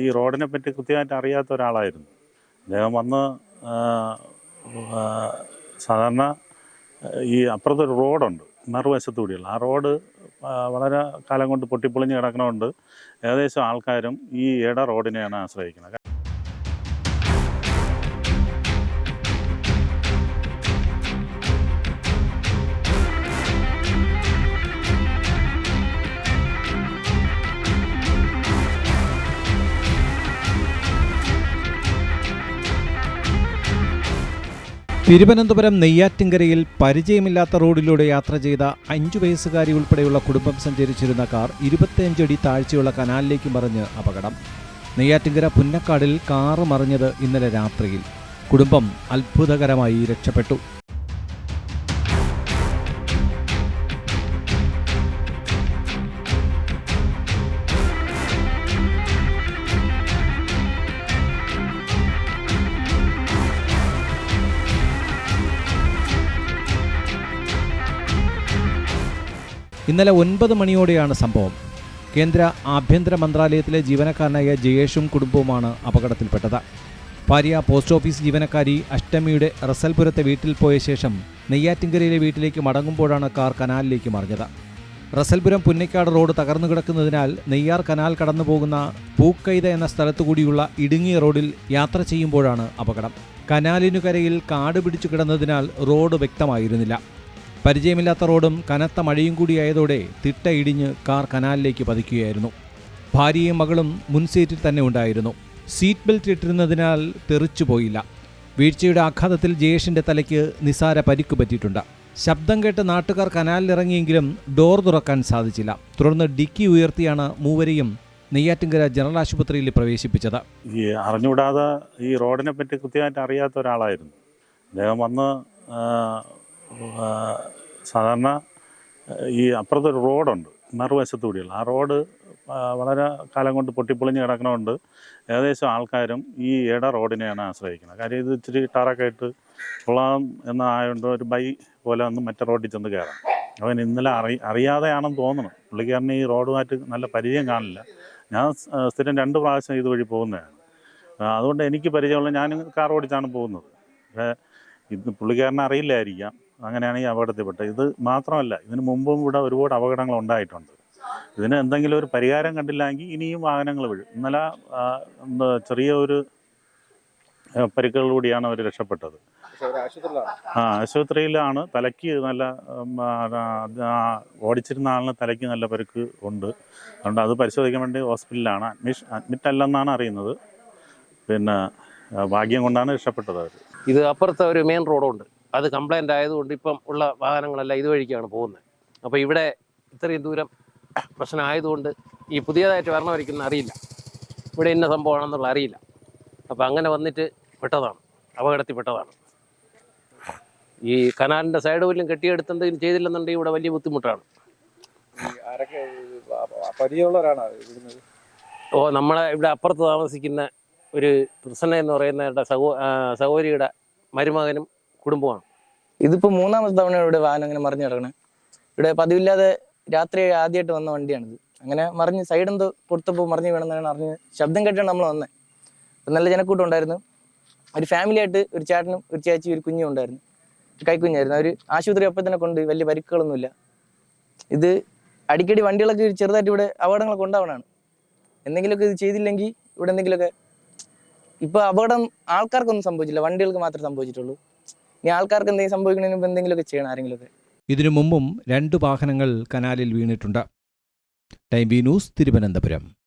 ഈ റോഡിനെ പറ്റി കൃത്യമായിട്ട് അറിയാത്ത ഒരാളായിരുന്നു. അദ്ദേഹം വന്ന് സാധാരണ ഈ അപ്പുറത്തൊരു റോഡുണ്ട് മറുവശത്തു കൂടിയുള്ള ആ റോഡ് വളരെ കാലം കൊണ്ട് പൊട്ടിപ്പൊളിഞ്ഞ് കിടക്കണമുണ്ട്. ഏകദേശം ആൾക്കാരും ഈ ഇട റോഡിനെയാണ് ആശ്രയിക്കുന്നത്. തിരുവനന്തപുരം നെയ്യാറ്റിൻകരയിൽ പരിചയമില്ലാത്ത റോഡിലൂടെ യാത്ര ചെയ്ത അഞ്ചു വയസ്സുകാരി ഉൾപ്പെടെയുള്ള കുടുംബം സഞ്ചരിച്ചിരുന്ന കാർ ഇരുപത്തിയഞ്ചടി താഴ്ചയുള്ള കനാലിലേക്ക് മറിഞ്ഞ് അപകടം. നെയ്യാറ്റിൻകര പുന്നക്കാടിൽ കാറ് മറിഞ്ഞത് ഇന്നലെ രാത്രിയിൽ. കുടുംബം അത്ഭുതകരമായി രക്ഷപ്പെട്ടു. ഇന്നലെ ഒൻപത് മണിയോടെയാണ് സംഭവം. കേന്ദ്ര ആഭ്യന്തര മന്ത്രാലയത്തിലെ ജീവനക്കാരനായ ജയേഷും കുടുംബവുമാണ് അപകടത്തിൽപ്പെട്ടത്. ഭാര്യ പോസ്റ്റ് ഓഫീസ് ജീവനക്കാരി അഷ്ടമിയുടെ റസൽപുരത്തെ വീട്ടിൽ പോയ ശേഷം നെയ്യാറ്റിൻകരയിലെ വീട്ടിലേക്ക് മടങ്ങുമ്പോഴാണ് കാർ കനാലിലേക്ക് മറിഞ്ഞത്. റസൽപുരം പുന്നക്കാട് റോഡ് തകർന്നു കിടക്കുന്നതിനാൽ നെയ്യാർ കനാൽ കടന്നു പോകുന്ന പൂക്കൈത എന്ന സ്ഥലത്തുകൂടിയുള്ള ഇടുങ്ങിയ റോഡിൽ യാത്ര ചെയ്യുമ്പോഴാണ് അപകടം. കനാലിനു കരയിൽ കാട് പിടിച്ചു കിടന്നതിനാൽ റോഡ് വ്യക്തമായിരുന്നില്ല. പരിചയമില്ലാത്ത റോഡും കനത്ത മഴയും കൂടിയായതോടെ തിട്ട ഇടിഞ്ഞ് കാർ കനാലിലേക്ക് പതിക്കുകയായിരുന്നു. ഭാര്യയും മകളും മുൻസീറ്റിൽ തന്നെ ഉണ്ടായിരുന്നു. സീറ്റ് ബെൽറ്റ് ഇട്ടിരുന്നതിനാൽ തെറിച്ചു പോയില്ല. വീഴ്ചയുടെ ആഘാതത്തിൽ ജയേഷിന്റെ തലയ്ക്ക് നിസാര പരിക്കു പറ്റിയിട്ടുണ്ട്. ശബ്ദം കേട്ട് നാട്ടുകാർ കനാലിലിറങ്ങിയെങ്കിലും ഡോർ തുറക്കാൻ സാധിച്ചില്ല. തുടർന്ന് ഡിക്കി ഉയർത്തിയാണ് മൂവരെയും നെയ്യാറ്റിൻകര ജനറൽ ആശുപത്രിയിൽ പ്രവേശിപ്പിച്ചത്. ഈ അറിഞ്ഞുകൂടാതെ ഈ റോഡിനെ പറ്റി കൃത്യമായിട്ട് അറിയാത്ത ഒരാളായിരുന്നു. അദ്ദേഹം വന്ന് സാധാരണ ഈ അപ്പുറത്തൊരു റോഡുണ്ട് മറുവശത്തു കൂടിയുള്ള ആ റോഡ് വളരെ കാലം കൊണ്ട് പൊട്ടിപ്പൊളിഞ്ഞ് കിടക്കണമുണ്ട് ഏകദേശം ആൾക്കാരും ഈ ഇട റോഡിനെയാണ് ആശ്രയിക്കുന്നത്. കാര്യം ഇത് ഇച്ചിരി ടാറൊക്കെ ആയിട്ട് കൊള്ളാം എന്നായതുകൊണ്ട് ഒരു ബൈ പോലെ ഒന്ന് മറ്റേ റോഡിൽ ചെന്ന് കയറാം അവൻ ഇന്നലെ അറി അറിയാതെയാണെന്ന് തോന്നുന്നു പുള്ളിക്കാരന് ഈ റോഡുമായിട്ട് നല്ല പരിചയം കാണില്ല. ഞാൻ സ്ഥിരം രണ്ട് പ്രാവശ്യം ഇതുവഴി പോകുന്നതാണ്. അതുകൊണ്ട് എനിക്ക് പരിചയമുള്ള ഞാൻ കാർ ഓടിച്ചാണ് പോകുന്നത്. ഇത് പുള്ളിക്കാരനെ അറിയില്ലായിരിക്കാം. അങ്ങനെയാണ് ഈ അപകടത്തിൽപ്പെട്ടത് ഇത് മാത്രമല്ല ഇതിന് മുമ്പും ഇവിടെ ഒരുപാട് അപകടങ്ങൾ ഉണ്ടായിട്ടുണ്ട്. ഇതിന് എന്തെങ്കിലും ഒരു പരിഹാരം കണ്ടില്ലെങ്കിൽ ഇനിയും വാഹനങ്ങൾ വീഴും. ഇന്നലെ എന്താ ചെറിയ ഒരു പരിക്കുകളിലൂടെയാണ് അവർ രക്ഷപ്പെട്ടത്. ആ ആശുപത്രിയിലാണ്. തലയ്ക്ക് നല്ല ഓടിച്ചിരുന്ന ആളിന് തലയ്ക്ക് നല്ല പരിക്ക് ഉണ്ട്. അതുകൊണ്ട് അത് പരിശോധിക്കാൻ വേണ്ടി ഹോസ്പിറ്റലിലാണ് അഡ്മിഷൻ അഡ്മിറ്റ് അല്ലെന്നാണ് അറിയുന്നത്. പിന്നെ ഭാഗ്യം കൊണ്ടാണ് രക്ഷപ്പെട്ടത് അവർ ഇത് അപ്പുറത്തെ ഒരു മെയിൻ റോഡുണ്ട്. അത് കംപ്ലൈന്റ് ആയതുകൊണ്ട് ഇപ്പം ഉള്ള വാഹനങ്ങളെല്ലാം ഇതുവഴിക്കാണ് പോകുന്നത് അപ്പോൾ ഇവിടെ ഇത്രയും ദൂരം പ്രശ്നമായതുകൊണ്ട് ഈ പുതിയതായിട്ട് വരണമായിരിക്കുന്ന അറിയില്ല. ഇവിടെ ഇന്ന സംഭവമാണെന്നുള്ള അറിയില്ല. അപ്പോൾ അങ്ങനെ വന്നിട്ട് പെട്ടതാണ്. അപകടത്തിൽ പെട്ടതാണ് ഈ കനാലിന്റെ സൈഡ് പോലും കെട്ടിയെടുത്തെന്തെങ്കിലും ചെയ്തില്ലെന്നുണ്ടെങ്കിൽ ഇവിടെ വലിയ ബുദ്ധിമുട്ടാണ്. ഓ നമ്മളെ ഇവിടെ അപ്പുറത്ത് താമസിക്കുന്ന ഒരു പ്രസന്ന എന്ന് പറയുന്നവരുടെ സഹോ സഹോരിയുടെ സഹോദരിയുടെ മരുമകനും കുടുംബമാണ്. ഇതിപ്പോ മൂന്നാമത്തെ തവണ ഇവിടെ വാഹനം അങ്ങനെ മറിഞ്ഞു കിടക്കണേ ഇവിടെ പതിവില്ലാതെ രാത്രി ആദ്യമായിട്ട് വന്ന വണ്ടിയാണിത്. അങ്ങനെ മറിഞ്ഞ് സൈഡ് എന്തോ പൊടുത്തപ്പോ മറിഞ്ഞ് വീണെന്നാണ് അറിഞ്ഞ് ശബ്ദം കേട്ടാണ് നമ്മൾ വന്നത് നല്ല ജനക്കൂട്ടം ഉണ്ടായിരുന്നു. ഒരു ഫാമിലി ആയിട്ട് ഒരു ചേട്ടനും ഒരു ചേച്ചി ഒരു കുഞ്ഞും ഉണ്ടായിരുന്നു. ഒരു കൈക്കുഞ്ഞായിരുന്നു. അവർ ആശുപത്രി അപ്പം തന്നെ കൊണ്ട് വലിയ പരിക്കുകളൊന്നുമില്ല. ഇത് അടിക്കടി വണ്ടികളൊക്കെ ചെറുതായിട്ട് ഇവിടെ അപകടങ്ങളൊക്കെ ഉണ്ടാവണതാണ് എന്തെങ്കിലുമൊക്കെ ഇത് ചെയ്തില്ലെങ്കിൽ ഇവിടെ എന്തെങ്കിലുമൊക്കെ ഇപ്പൊ അപകടം ആൾക്കാർക്കൊന്നും സംഭവിച്ചില്ല. വണ്ടികൾക്ക് മാത്രമേ സംഭവിച്ചിട്ടുള്ളൂ. ഇനി ആൾക്കാർക്ക് എന്തെങ്കിലും സംഭവിക്കണതിന് മുമ്പ് എന്തെങ്കിലുമൊക്കെ ചെയ്യണം ആരെങ്കിലുമൊക്കെ. ഇതിനു മുമ്പും രണ്ട് വാഹനങ്ങൾ കനാലിൽ വീണിട്ടുണ്ട്. Time B News Thiruvananthapuram.